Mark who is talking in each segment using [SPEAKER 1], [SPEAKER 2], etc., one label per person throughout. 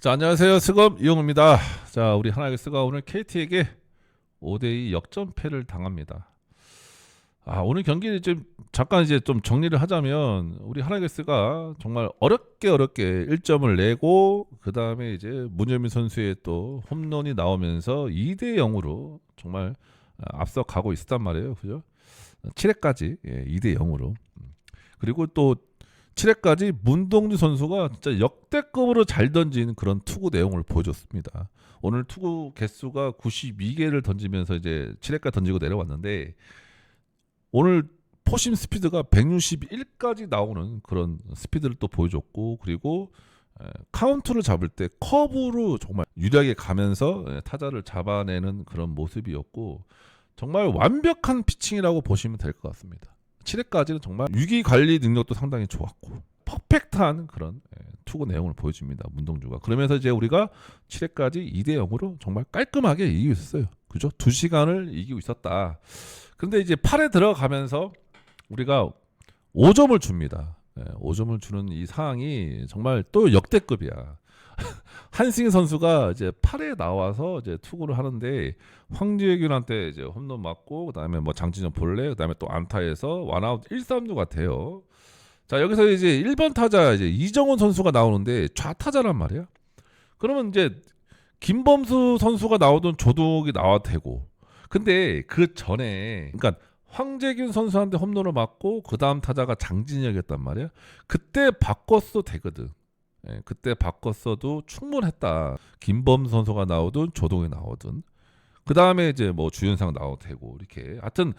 [SPEAKER 1] 자, 안녕하세요. 스검 이용입니다. 자, 우리 하나이글스가 오늘 KT에게 5대2 역전패를 당합니다. 아, 오늘 경기를 좀 잠깐 이제 좀 정리를 하자면 우리 하나이글스가 정말 어렵게 어렵게 1점을 내고 그다음에 이제 문현민 선수의 또 홈런이 나오면서 2대 0으로 정말 앞서 가고 있었단 말이에요. 그죠? 7회까지 예, 2대 0으로. 그리고 또 7회까지 문동주 선수가 진짜 역대급으로 잘 던진 그런 투구 내용을 보여줬습니다. 오늘 투구 개수가 92개를 던지면서 이제 7회까지 던지고 내려왔는데 오늘 포심 스피드가 161까지 나오는 그런 스피드를 또 보여줬고 그리고 에, 카운트를 잡을 때 커브로 정말 유리하게 가면서 에, 타자를 잡아내는 그런 모습이었고 정말 완벽한 피칭이라고 보시면 될 것 같습니다. 7회까지는 정말 위기 관리 능력도 상당히 좋았고 퍼펙트한 그런 예, 투구 내용을 보여줍니다. 문동주가. 그러면서 이제 우리가 7회까지 2대 0으로 정말 깔끔하게 이기고 있었어요. 그죠? 2시간을 이기고 있었다. 근데 이제 8회 들어가면서 우리가 5점을 줍니다. 예, 5점을 주는 이 상황이 정말 또 역대급이야. 한승희 선수가 이제 8회 나와서 이제 투구를 하는데 황재균한테 이제 홈런 맞고 그다음에 뭐 장진영 볼래 그다음에 또 안타에서 원아웃 1, 3루 같아요. 자, 여기서 이제 1번 타자 이제 이정훈 선수가 나오는데 좌타자란 말이야. 그러면 이제 김범수 선수가 나오던 조동욱이 나와도 되고. 근데 그 전에 그러니까 황재균 선수한테 홈런을 맞고 그 다음 타자가 장진혁이었단 말이야. 그때 바꿨어 되거든. 예, 그때 바꿨어도 충분했다. 김범 선수가 나오든 조동이 나오든 그 다음에 이제 뭐 주연상 나와도 되고 이렇게 하여튼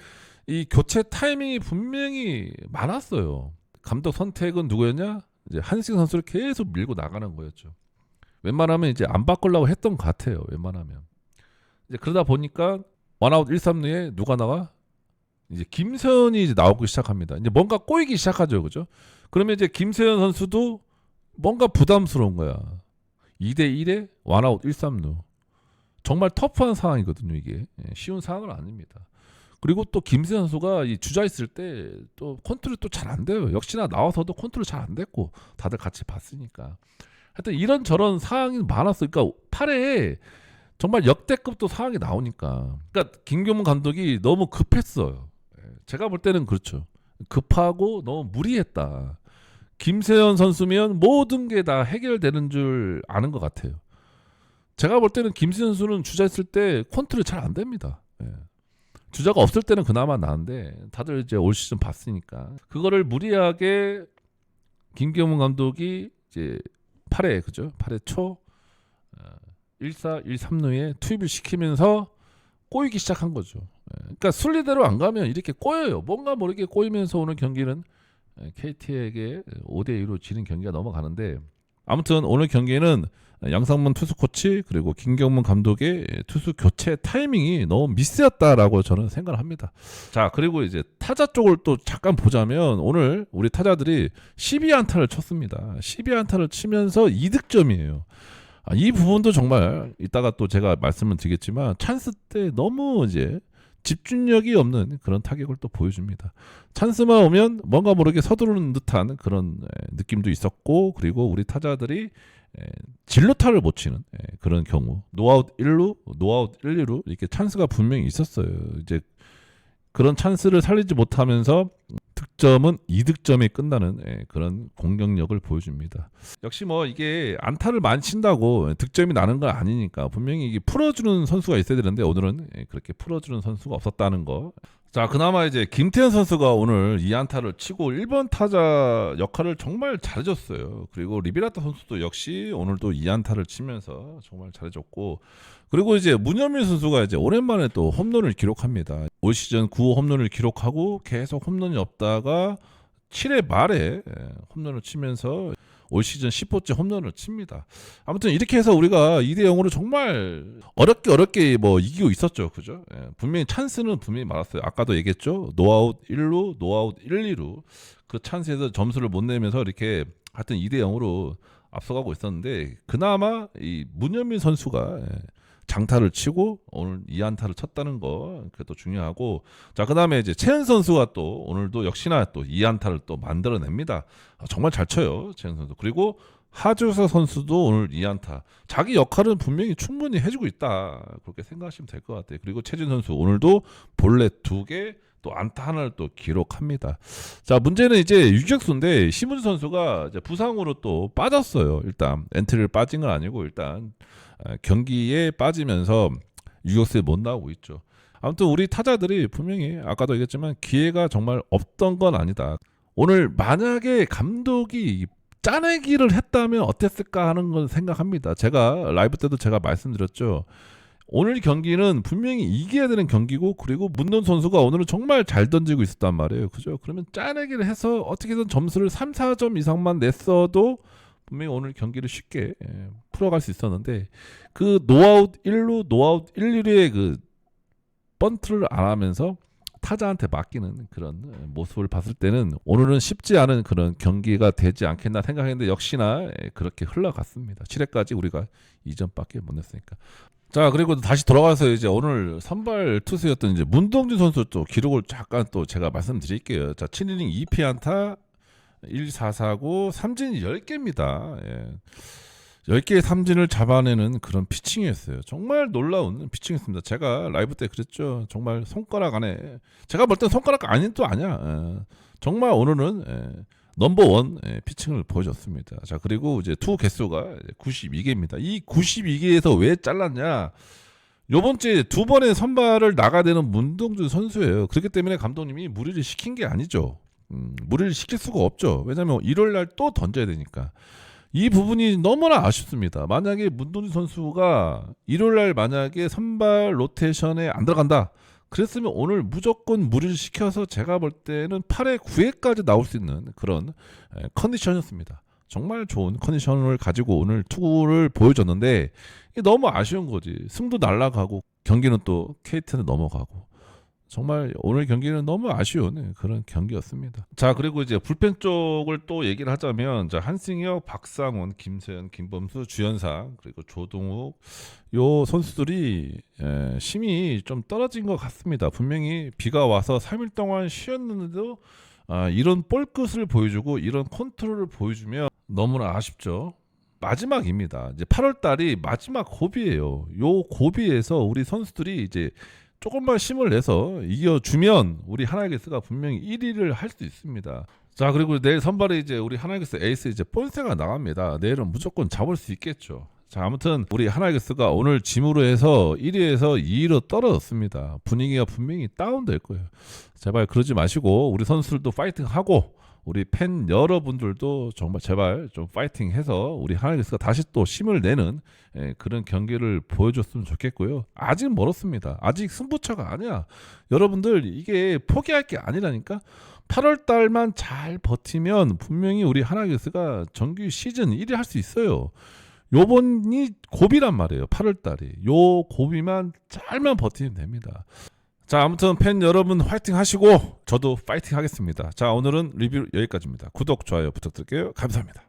[SPEAKER 1] 이 교체 타이밍이 분명히 많았어요. 감독 선택은 누구였냐? 이제 한승 선수를 계속 밀고 나가는 거였죠. 웬만하면 이제 안 바꾸려고 했던 것 같아요. 웬만하면 이제 그러다 보니까 원아웃 1, 3루에 누가 나와? 이제 김세현이 이제 나오기 시작합니다. 이제 뭔가 꼬이기 시작하죠, 그죠? 그러면 이제 김세현 선수도 뭔가 부담스러운 거야. 2대 1에 원아웃 1, 3루. 정말 터프한 상황이거든요, 이게. 예, 쉬운 상황은 아닙니다. 그리고 또 김세현 선수가 이 주자 있을 때 또 컨트롤 또 잘 안 돼요. 역시나 나와서도 컨트롤 잘 안 됐고 다들 같이 봤으니까. 하여튼 이런 저런 상황이 많았어. 그러니까 8회에 정말 역대급 또 상황이 나오니까. 그러니까 김경문 감독이 너무 급했어요. 예, 제가 볼 때는 그렇죠. 급하고 너무 무리했다. 김세현 선수면 모든 게 다 해결되는 줄 아는 것 같아요. 제가 볼 때는 김세현 선수는 주자 있을 때 컨트롤 잘 안 됩니다. 예. 주자가 없을 때는 그나마 나은데 다들 이제 올 시즌 봤으니까 그거를 무리하게 김경문 감독이 이제 8회 그죠? 8회 초 어, 1사 1, 3루에 투입을 시키면서 꼬이기 시작한 거죠. 예. 그러니까 순리대로 안 가면 이렇게 꼬여요. 뭔가 모르게 꼬이면서 오늘 경기는 KT에게 5대 2로 지는 경기가 넘어가는데 아무튼 오늘 경기에는 양상문 투수 코치 그리고 김경문 감독의 투수 교체 타이밍이 너무 미스였다라고 저는 생각을 합니다. 자 그리고 이제 타자 쪽을 또 잠깐 보자면 오늘 우리 타자들이 12안타를 쳤습니다. 12안타를 치면서 2득점이에요. 아, 이 부분도 정말 이따가 또 제가 말씀을 드리겠지만 찬스 때 너무 이제 집중력이 없는 그런 타격을 또 보여줍니다. 찬스만 오면 뭔가 모르게 서두르는 듯한 그런 느낌도 있었고 그리고 우리 타자들이 진로타를 못 치는 그런 경우 노아웃 1루, 노아웃 1, 2루 이렇게 찬스가 분명히 있었어요. 이제 그런 찬스를 살리지 못하면서 득점은 2득점이 끝나는 그런 공격력을 보여줍니다. 역시 뭐 이게 안타를 많이 친다고 득점이 나는 건 아니니까 분명히 이게 풀어주는 선수가 있어야 되는데 오늘은 그렇게 풀어주는 선수가 없었다는 거. 자, 그나마 이제 김태현 선수가 오늘 2안타를 치고 1번 타자 역할을 정말 잘해줬어요. 그리고 리비라타 선수도 역시 오늘도 2안타를 치면서 정말 잘해줬고, 그리고 이제 문현민 선수가 이제 오랜만에 또 홈런을 기록합니다. 올 시즌 9호 홈런을 기록하고 계속 홈런이 없다가 7회 말에 홈런을 치면서 올 시즌 10호째 홈런을 칩니다. 아무튼 이렇게 해서 우리가 2대 0으로 정말 어렵게 어렵게 뭐 이기고 있었죠. 그죠? 예, 분명히 찬스는 분명히 많았어요. 아까도 얘기했죠. 노아웃 1루, 노아웃 1, 2루. 그 찬스에서 점수를 못 내면서 이렇게 하여튼 2대 0으로 앞서가고 있었는데 그나마 이 문현민 선수가 예, 장타를 치고 오늘 2안타를 쳤다는 거 그것도 중요하고 자 그다음에 이제 채은 선수가 또 오늘도 역시나 또 2안타를 또 만들어냅니다. 아, 정말 잘 쳐요 채은 선수. 그리고 하주서 선수도 오늘 2안타. 자기 역할은 분명히 충분히 해주고 있다. 그렇게 생각하시면 될 것 같아요. 그리고 최진 선수 오늘도 볼넷 두 개, 또 안타 하나를 또 기록합니다. 자 문제는 이제 유격수인데 심훈 선수가 부상으로 또 빠졌어요. 일단 엔트리를 빠진 건 아니고 일단 아, 경기에 빠지면서 유격수에 못 나오고 있죠. 아무튼 우리 타자들이 분명히 아까도 얘기했지만 기회가 정말 없던 건 아니다. 오늘 만약에 감독이 짜내기를 했다면 어땠을까 하는 건 생각합니다. 제가 라이브 때도 제가 말씀드렸죠. 오늘 경기는 분명히 이겨야 되는 경기고 그리고 문돈 선수가 오늘은 정말 잘 던지고 있었단 말이에요. 그죠? 그러면 짜내기를 해서 어떻게든 점수를 3, 4점 이상만 냈어도 분명히 오늘 경기를 쉽게 예, 풀어갈 수 있었는데 그 노아웃 1루 노아웃 1, 2루의 그 번트를 안 하면서 타자한테 맡기는 그런 모습을 봤을 때는 오늘은 쉽지 않은 그런 경기가 되지 않겠나 생각했는데 역시나 예, 그렇게 흘러갔습니다. 7회까지 우리가 2점밖에 못 냈으니까. 자 그리고 다시 돌아가서 이제 오늘 선발 투수였던 이제 문동준 선수 또 기록을 잠깐 또 제가 말씀드릴게요. 자 7이닝 2피 안타 1, 4, 4고 삼진 10개입니다. 예. 10개의 삼진을 잡아내는 그런 피칭이었어요. 정말 놀라운 피칭이었습니다. 제가 라이브 때 그랬죠. 정말 손가락 안에 제가 볼 땐 손가락 아닌 또 아니야. 예. 정말 오늘은 예, 넘버원 예, 피칭을 보여줬습니다. 자 그리고 이제 투 개수가 92개입니다. 이 92개에서 왜 잘랐냐? 요번 주에 두 번의 선발을 나가 되는 문동준 선수예요. 그렇기 때문에 감독님이 무리를 시킨 게 아니죠. 음, 무리를 시킬 수가 없죠. 왜냐하면 일요일 날 또 던져야 되니까. 이 부분이 너무나 아쉽습니다. 만약에 문동준 선수가 일요일 날 만약에 선발 로테이션에 안 들어간다. 그랬으면 오늘 무조건 무리를 시켜서 제가 볼 때는 8회 9회까지 나올 수 있는 그런 에, 컨디션이었습니다. 정말 좋은 컨디션을 가지고 오늘 투구를 보여줬는데 너무 아쉬운 거지. 승도 날아가고 경기는 또 KT는 넘어가고 정말 오늘 경기는 너무 아쉬운 그런 경기였습니다. 자 그리고 이제 불펜 쪽을 또 얘기를 하자면 자 한승혁, 박상원, 김세현, 김범수, 주현상 그리고 조동욱 요 선수들이 에, 힘이 좀 떨어진 것 같습니다. 분명히 비가 와서 3일 동안 쉬었는데도 아, 이런 볼 끝을 보여주고 이런 컨트롤을 보여주면 너무나 아쉽죠. 마지막입니다. 이제 8월 달이 마지막 고비예요. 요 고비에서 우리 선수들이 이제 조금만 힘을 내서 이겨주면 우리 하나이글스가 분명히 1위를 할 수 있습니다. 자 그리고 내일 선발에 이제 우리 하나이글스 에이스 이제 본세가 나갑니다. 내일은 무조건 잡을 수 있겠죠. 자 아무튼 우리 하나이글스가 오늘 짐으로 해서 1위에서 2위로 떨어졌습니다. 분위기가 분명히 다운될 거예요. 제발 그러지 마시고 우리 선수들도 파이팅하고 우리 팬 여러분들도 정말 제발 좀 파이팅해서 우리 하나이글스가 다시 또 힘을 내는 예, 그런 경기를 보여줬으면 좋겠고요. 아직 멀었습니다. 아직 승부처가 아니야. 여러분들 이게 포기할 게 아니라니까. 8월 달만 잘 버티면 분명히 우리 하나이글스가 정규 시즌 1위 할 수 있어요. 요번이 고비란 말이에요. 8월 달이. 요 고비만 잘만 버티면 됩니다. 자, 아무튼 팬 여러분 화이팅 하시고 저도 파이팅 하겠습니다. 자, 오늘은 리뷰 여기까지입니다. 구독, 좋아요 부탁드릴게요. 감사합니다.